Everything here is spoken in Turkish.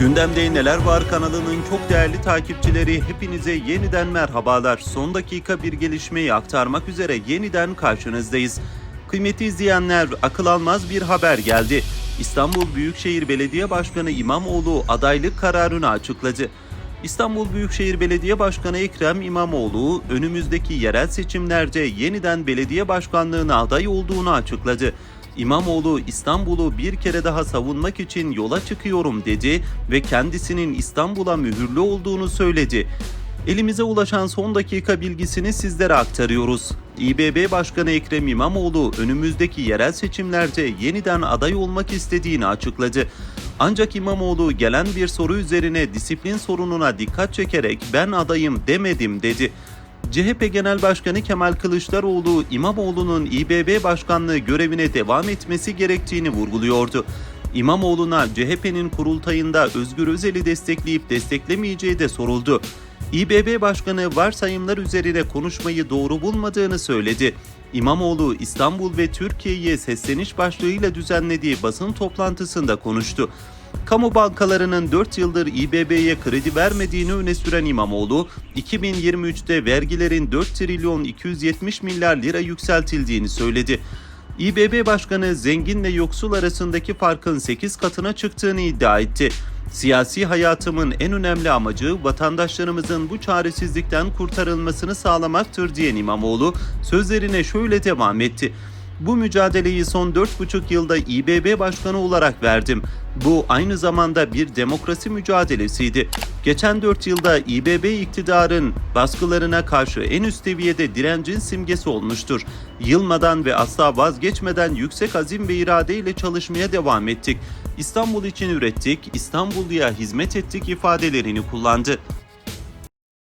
Gündemde Neler Var kanalının çok değerli takipçileri hepinize yeniden merhabalar. Son dakika bir gelişmeyi aktarmak üzere yeniden karşınızdayız. Kıymetli izleyenler akıl almaz bir haber geldi. İstanbul Büyükşehir Belediye Başkanı İmamoğlu adaylık kararını açıkladı. İstanbul Büyükşehir Belediye Başkanı Ekrem İmamoğlu önümüzdeki yerel seçimlerde yeniden belediye başkanlığına aday olduğunu açıkladı. İmamoğlu İstanbul'u bir kere daha savunmak için yola çıkıyorum dedi ve kendisinin İstanbul'a mühürlü olduğunu söyledi. Elimize ulaşan son dakika bilgisini sizlere aktarıyoruz. İBB Başkanı Ekrem İmamoğlu önümüzdeki yerel seçimlerde yeniden aday olmak istediğini açıkladı. Ancak İmamoğlu gelen bir soru üzerine disiplin sorununa dikkat çekerek ben adayım demedim dedi. CHP Genel Başkanı Kemal Kılıçdaroğlu İmamoğlu'nun İBB Başkanlığı görevine devam etmesi gerektiğini vurguluyordu. İmamoğlu'na CHP'nin kurultayında Özgür Özel'i destekleyip desteklemeyeceği de soruldu. İBB Başkanı varsayımlar üzerine konuşmayı doğru bulmadığını söyledi. İmamoğlu İstanbul ve Türkiye'ye sesleniş başlığıyla düzenlediği basın toplantısında konuştu. Kamu bankalarının 4 yıldır İBB'ye kredi vermediğini öne süren İmamoğlu, 2023'te vergilerin 4 trilyon 270 milyar lira yükseltildiğini söyledi. İBB Başkanı zenginle yoksul arasındaki farkın 8 katına çıktığını iddia etti. Siyasi hayatımın en önemli amacı vatandaşlarımızın bu çaresizlikten kurtarılmasını sağlamaktır diyen İmamoğlu sözlerine şöyle devam etti. Bu mücadeleyi son 4,5 yılda İBB Başkanı olarak verdim. Bu aynı zamanda bir demokrasi mücadelesiydi. Geçen 4 yılda İBB iktidarın baskılarına karşı en üst seviyede direncin simgesi olmuştur. Yılmadan ve asla vazgeçmeden yüksek azim ve iradeyle çalışmaya devam ettik. İstanbul için ürettik, İstanbulluya hizmet ettik ifadelerini kullandı.